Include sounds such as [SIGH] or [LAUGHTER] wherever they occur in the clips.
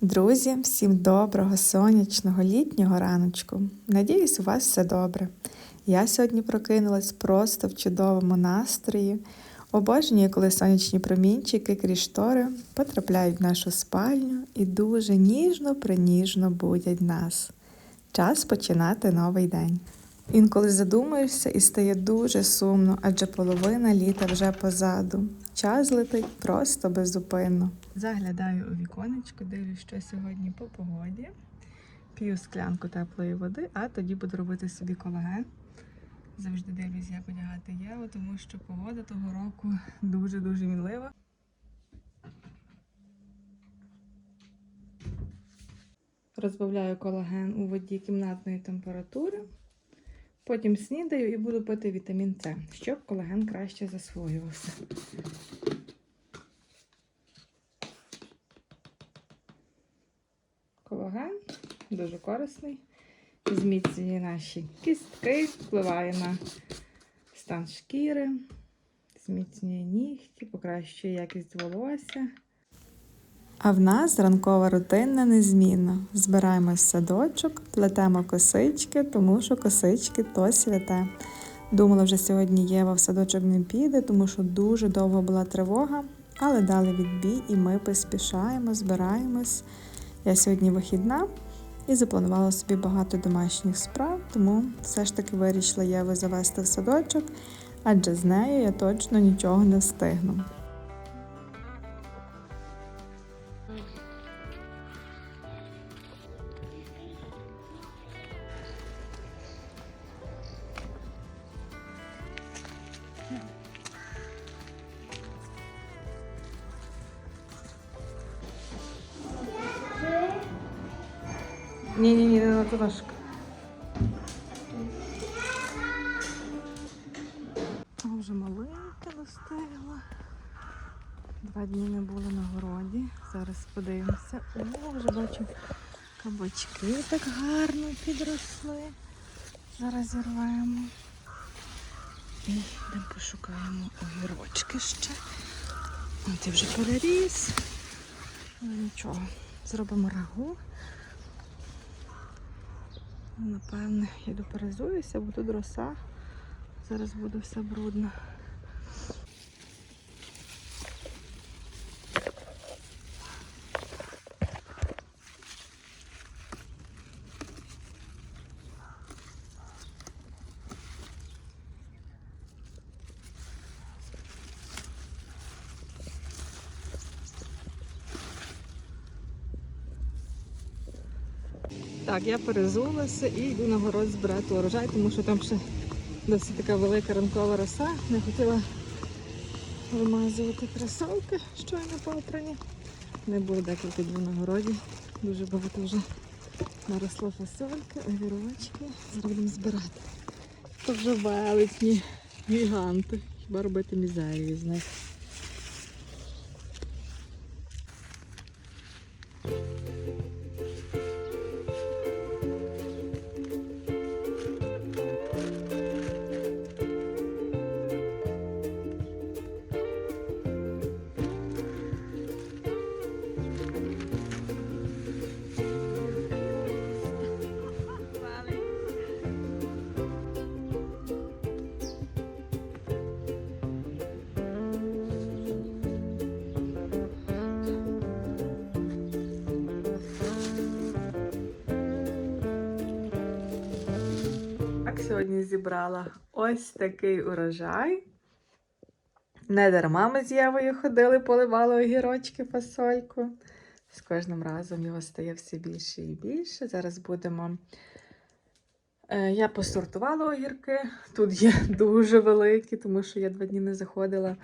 Друзі, всім доброго сонячного літнього раночку. Надіюсь, у вас все добре. Я сьогодні прокинулась просто в чудовому настрої. Обожнюю, коли сонячні промінчики крізь штори потрапляють в нашу спальню і дуже ніжно приніжно будять нас. Час починати новий день. Інколи задумуєшся і стає дуже сумно, адже половина літа вже позаду. Час летить просто беззупинно. Заглядаю у віконечко, дивлюсь, що сьогодні по погоді. П'ю склянку теплої води, а тоді буду робити собі колаген. Завжди дивлюсь, як одягати Єву, тому що погода того року дуже-дуже мінлива. Розбавляю колаген у воді кімнатної температури. Потім снідаю і буду пити вітамін С, щоб колаген краще засвоювався. Колаген дуже корисний, зміцнює наші кістки, впливає на стан шкіри, зміцнює нігті, покращує якість волосся. А в нас ранкова рутина незмінна. Збираємось в садочок, плетемо косички, тому що косички то святе. Думала, вже сьогодні Єва в садочок не піде, тому що дуже довго була тривога, але дали відбій і ми поспішаємо, збираємось. Я сьогодні вихідна і запланувала собі багато домашніх справ, тому все ж таки вирішила я Єву завести в садочок, адже з нею я точно нічого не встигну. Ні, ні, ні, не трошки. А вже маленька достигла. Два дні не було на городі. Зараз подивимося. О, вже бачу кабачки так гарно підросли. Зараз зірваємо. І йдемо пошукаємо огірочки ще. От я вже переріс. Нічого. Зробимо рагу. Напевне, я доперезуюся, бо тут роса. Зараз буде все брудно. Так, я перезулася і йду на город збирати урожай, тому що там ще досить така велика ранкова роса. Не хотіла вимазувати кросовки, щойно попрані. Не було декілька днів на городі. Дуже багато вже наросло фасольки, огірочки. Зараз будемо збирати. То вже величні гіганти. Хіба робити мізерію з них. Сьогодні зібрала ось такий урожай. Не дарма ми з Євою ходили, поливали огірочки, фасольку. З кожним разом його стає все більше і більше. Зараз будемо. Е, Я посортувала огірки. Тут є [LAUGHS] дуже великі, тому що я два дні не заходила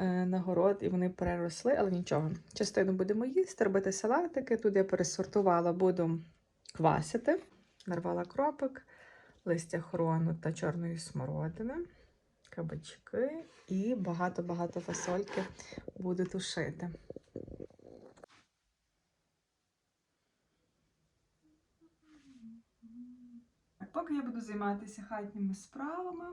е, на город і вони переросли, але нічого. Частину будемо їсти, робити салатики. Тут я пересортувала, буду квасити, нарвала кропик листя хрону та чорної смородини, кабачки і багато-багато фасольки буду тушити. Поки я буду займатися хатніми справами,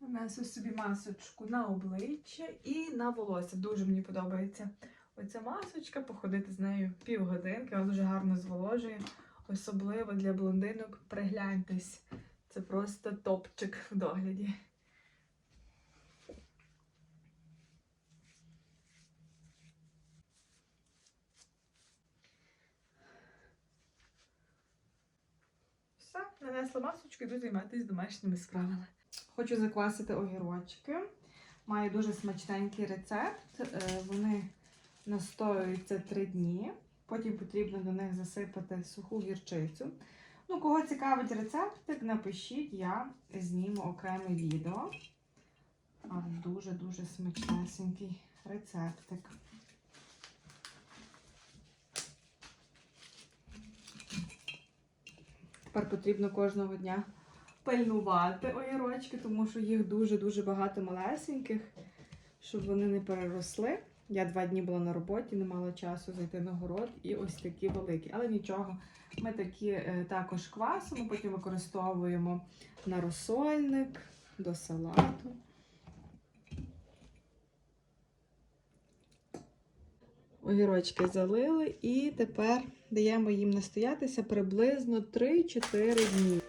нанесу собі масочку на обличчя і на волосся. Дуже мені подобається оця масочка, походити з нею півгодинки, вона дуже гарно зволожує. Особливо для блондинок пригляньтесь. Це просто топчик в догляді. Все, нанесла масочку, йду займатися домашніми справами. Хочу заквасити огірочки. Маю дуже смачненький рецепт. Е, Вони настоюються 3 дні. Потім потрібно до них засипати суху гірчицю. Ну, кого цікавить рецептик, напишіть, я зніму окреме відео. Дуже-дуже смачнесенький рецептик. Тепер потрібно кожного дня пильнувати огірочки, тому що їх дуже-дуже багато малесеньких, щоб вони не переросли. Я два дні була на роботі, не мала часу зайти на город і ось такі великі. Але нічого, ми такі е, також квасимо, потім використовуємо на розсольник, до салату. Огірочки залили і тепер даємо їм настоятися приблизно 3-4 дні.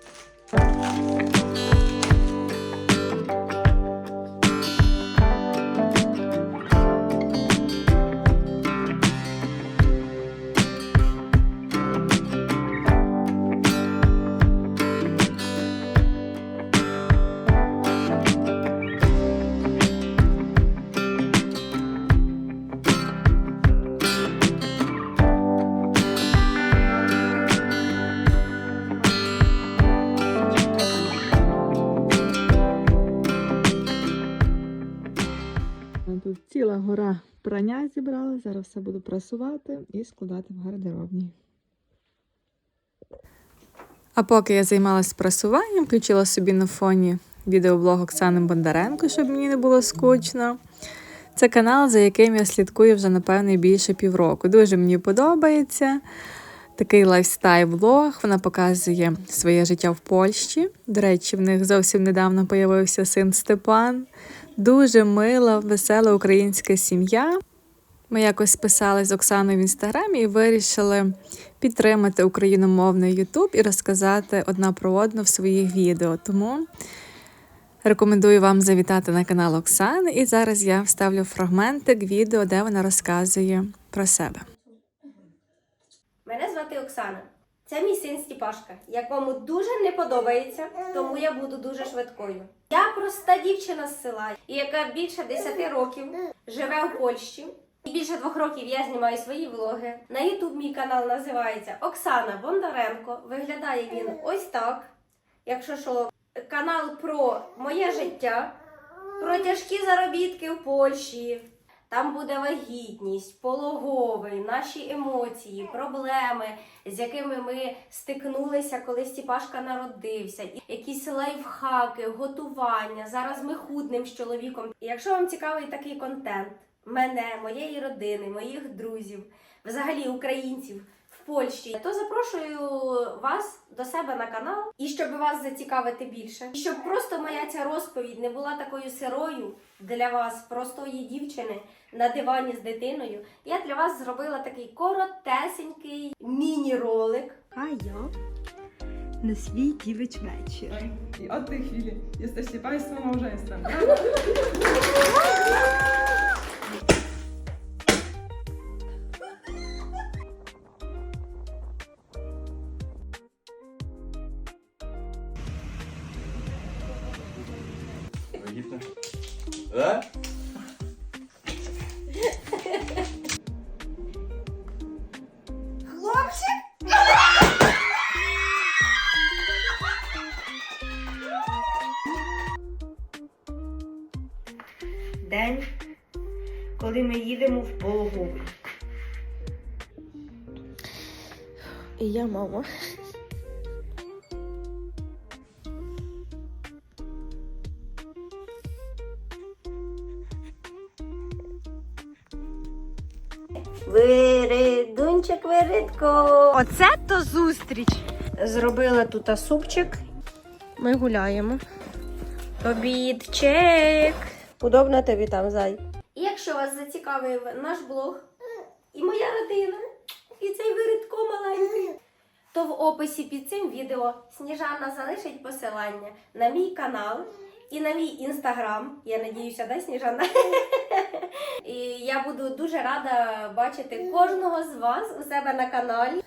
Ціла гора прання зібрала. Зараз все буду прасувати і складати в гардеробній. А поки я займалася прасуванням, включила собі на фоні відеоблог Оксани Бондаренко, щоб мені не було скучно. Це канал, за яким я слідкую вже, напевне, більше півроку. Дуже мені подобається. Такий лайфстайл-влог. Вона показує своє життя в Польщі. До речі, в них зовсім недавно появився син Степан. Дуже мила, весела українська сім'я. Ми якось списали з Оксаною в інстаграмі і вирішили підтримати україномовний Ютуб і розказати одна про одну в своїх відео. Тому рекомендую вам завітати на канал Оксани. І зараз я вставлю фрагментик відео, де вона розказує про себе. Мене звати Оксана. Це мій син Стіпашка, якому дуже не подобається, тому я буду дуже швидкою. Я проста дівчина з села, яка більше 10 років живе у Польщі. І більше двох років я знімаю свої влоги. На Ютуб мій канал називається Оксана Бондаренко. Виглядає він ось так. Якщо що, канал про моє життя, про тяжкі заробітки в Польщі. Там буде вагітність, пологовий, наші емоції, проблеми, з якими ми стикнулися, коли Стіпашка народився, якісь лайфхаки, готування. Зараз ми худним з чоловіком. І якщо вам цікавий такий контент, мене, моєї родини, моїх друзів, взагалі українців в Польщі, то запрошую вас до себе на канал і щоб вас зацікавити більше, і щоб просто моя ця розповідь не була такою сирою для вас, простої дівчини на дивані з дитиною. Я для вас зробила такий коротесенький міні-ролик. A ja na свій дівич вечір. I od tej chwili jesteście Państwo małżeństwem. В пологовий. І я мама. Виридунчик, виридко. Оце то зустріч. Зробила тут супчик. Ми гуляємо. Обідчик. Удобно тобі там, зай. І якщо вас зацікавив наш блог, і моя родина, і цей виридко маленький. То в описі під цим відео Сніжана залишить посилання на мій канал і на мій інстаграм. Я надіюся, да, Сніжана? [LAUGHS] І я буду дуже рада бачити кожного з вас у себе на каналі.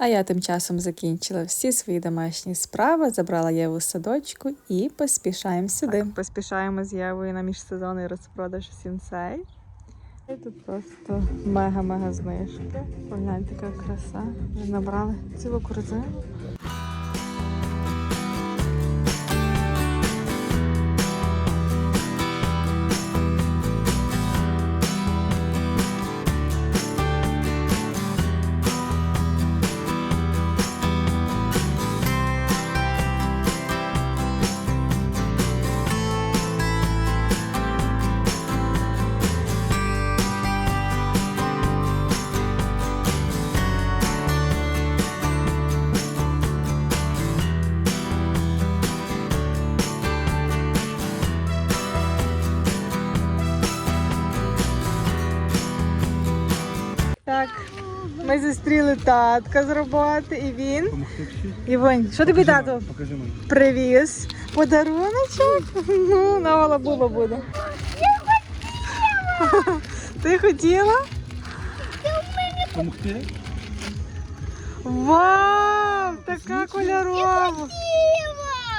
А я тим часом закінчила всі свої домашні справи, забрала Єву з садочку і поспішаємо сюди. поспішаємо з Євою на міжсезонний розпродаж сінсей. І тут просто мега-мега знижки. Погляньте, така краса. Вже набрали цілу корзину. Ми зустріли татка з роботи, і він. Івонь, що тобі тато Покажи мені. привіз? Подаруночок? [LAUGHS] Ну, нова лабуба буде. [LAUGHS] Ти хотіла? Помогти? Вау! Така кольорова!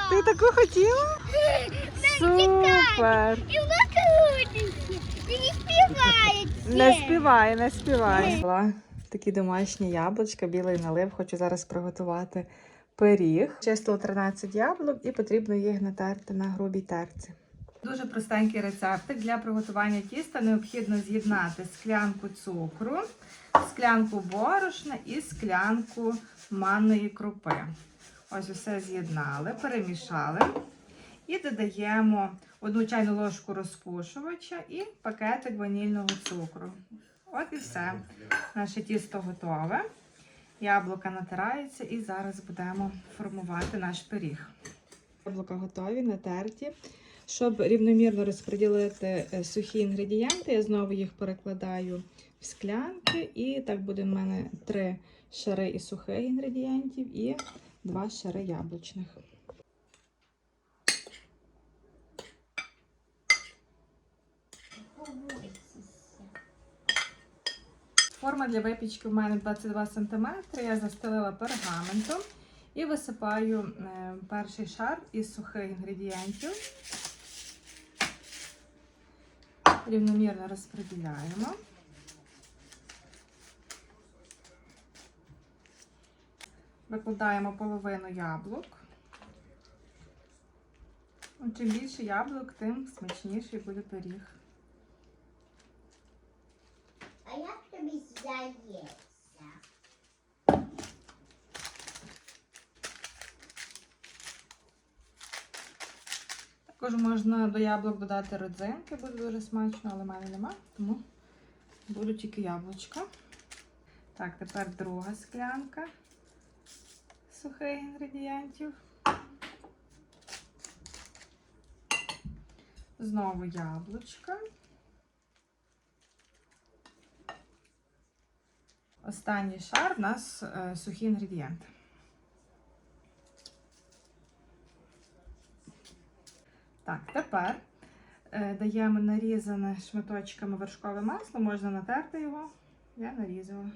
Ти таку хотіла? [LAUGHS] Супер! І вона коротенька. І не співається. Не співай, не співай. Такі домашні яблучка, білий налив. Хочу зараз приготувати пиріг. Чистила 13 яблук і потрібно їх натерти на грубій терці. Дуже простенький рецептик для приготування тіста необхідно з'єднати склянку цукру, склянку борошна і склянку манної крупи. Ось усе з'єднали, перемішали. І додаємо одну чайну ложку розпушувача і пакетик ванільного цукру. От і все. Наше тісто готове. Яблука натираються і зараз будемо формувати наш пиріг. Яблука готові, натерті. Щоб рівномірно розподілити е, сухі інгредієнти, я знову їх перекладаю в склянки. І так буде в мене три шари із сухих інгредієнтів і два шари яблучних. Форма для випічки в мене 22 см. Я застелила пергаментом і висипаю е, перший шар із сухих інгредієнтів. Рівномірно розподіляємо. Викладаємо половину яблук. Ну, Чим більше яблук, тим смачніший буде пиріг. А як тобі здається? Також можна до яблук додати родзинки, буде дуже смачно, але в мене нема, тому буду тільки яблучка. Так, тепер друга склянка сухих інгредієнтів. Знову яблучка. Останній шар у нас е, сухі інгредієнти. Так, тепер е, даємо нарізане шматочками вершкове масло, можна натерти його. Я нарізала.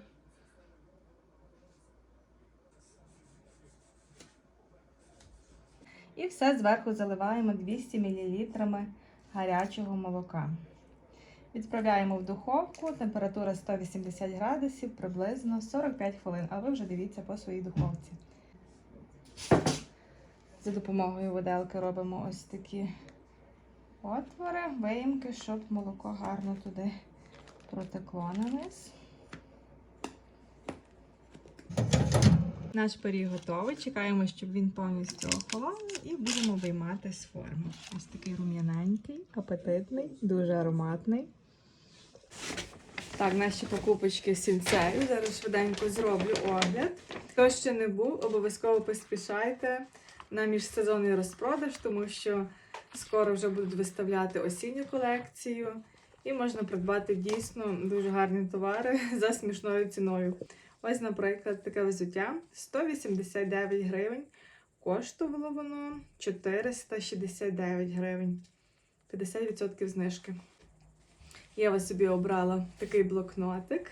І все зверху заливаємо 200 мл гарячого молока. Відправляємо в духовку, температура 180 градусів, приблизно 45 хвилин, а ви вже дивіться по своїй духовці. За допомогою виделки робимо ось такі отвори, виїмки, щоб молоко гарно туди протекло на. Наш пиріг готовий. Чекаємо, щоб він повністю охолов і будемо виймати з форми. Ось такий рум'яненький, апетитний, дуже ароматний. Так, наші покупочки сінцею. Зараз швиденько зроблю огляд. Хто ще не був, обов'язково поспішайте на міжсезонний розпродаж, тому що скоро вже будуть виставляти осінню колекцію. І можна придбати дійсно дуже гарні товари [LAUGHS] за смішною ціною. Ось, наприклад, таке взуття 189 гривень. Коштувало воно 469 гривень. 50% знижки. Я собі обрала такий блокнотик.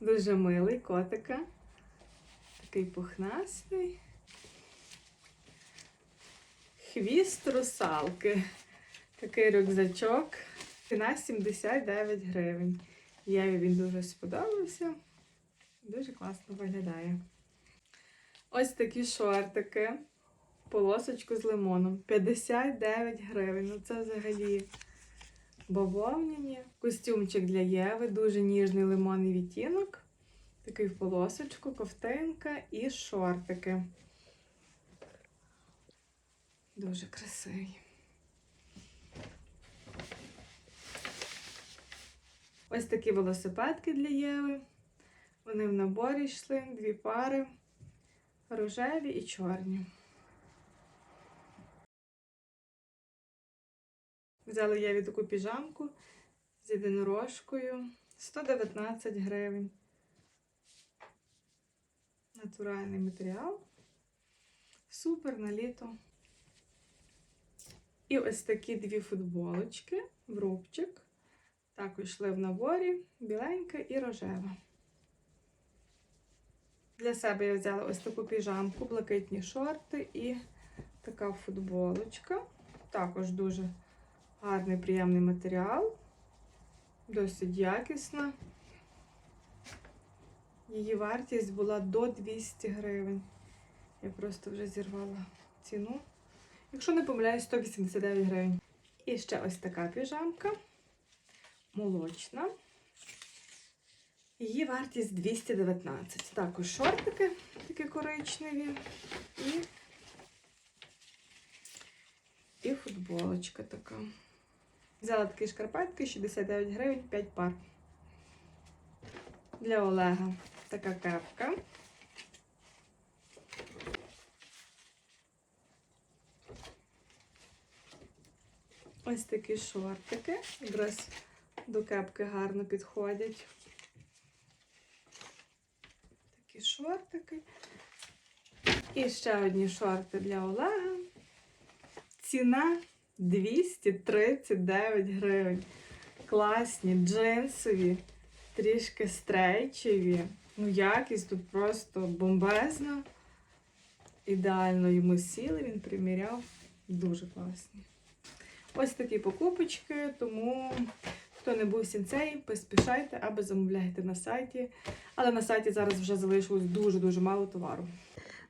Дуже милий котика. Такий пухнастий. Хвіст русалки. Такий рюкзачок. Ціна 79 гривень. Єві він дуже сподобався. Дуже класно виглядає. Ось такі шортики. Полосочку з лимоном. 59 гривень. Ну це взагалі бавовняні. Костюмчик для Єви, дуже ніжний лимонний відтінок. Такий в полосочку, ковтинка і шортики. Дуже красивий. Ось такі велосипедки для Єви. Вони в наборі йшли, дві пари, рожеві і чорні. Взяла Єві таку піжамку з єдинорожкою. 119 гривень. Натуральний матеріал. Супер на літо. І ось такі дві футболочки в рубчик. Також йшли в наборі біленька і рожева. Для себе я взяла ось таку піжамку, блакитні шорти і така футболочка. Також дуже гарний, приємний матеріал. Досить якісна. Її вартість була до 200 гривень. Я просто вже зірвала ціну. Якщо не помиляюсь, 189 гривень. І ще ось така піжамка. Молочна. Її вартість 219. Також шортики такі коричневі. І, і футболочка така. Взяла такі шкарпетки 69 гривень, 5 пар. Для Олега така кепка. Ось такі шортики. Якраз до кепки гарно підходять. Такі шортики. І ще одні шорти для Олега. Ціна 239 гривень. Класні, джинсові, трішки стрейчеві. Ну, якість тут просто бомбезна. Ідеально йому сіли, він приміряв. Дуже класні. Ось такі покупочки, тому хто не був сінцей, поспішайте або замовляйте на сайті. Але на сайті зараз вже залишилось дуже-дуже мало товару.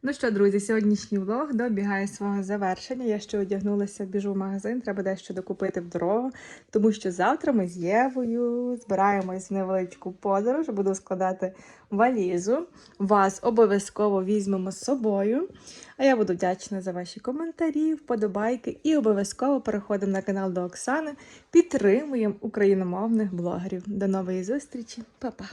Ну що, друзі, сьогоднішній влог добігає свого завершення. Я ще одягнулася, біжу в магазин, треба дещо докупити в дорогу, тому що завтра ми з Євою збираємось в невеличку подорож, буду складати валізу. Вас обов'язково візьмемо з собою. А я буду вдячна за ваші коментарі, вподобайки і обов'язково переходимо на канал до Оксани. Підтримуємо україномовних блогерів. До нової зустрічі, Па-па!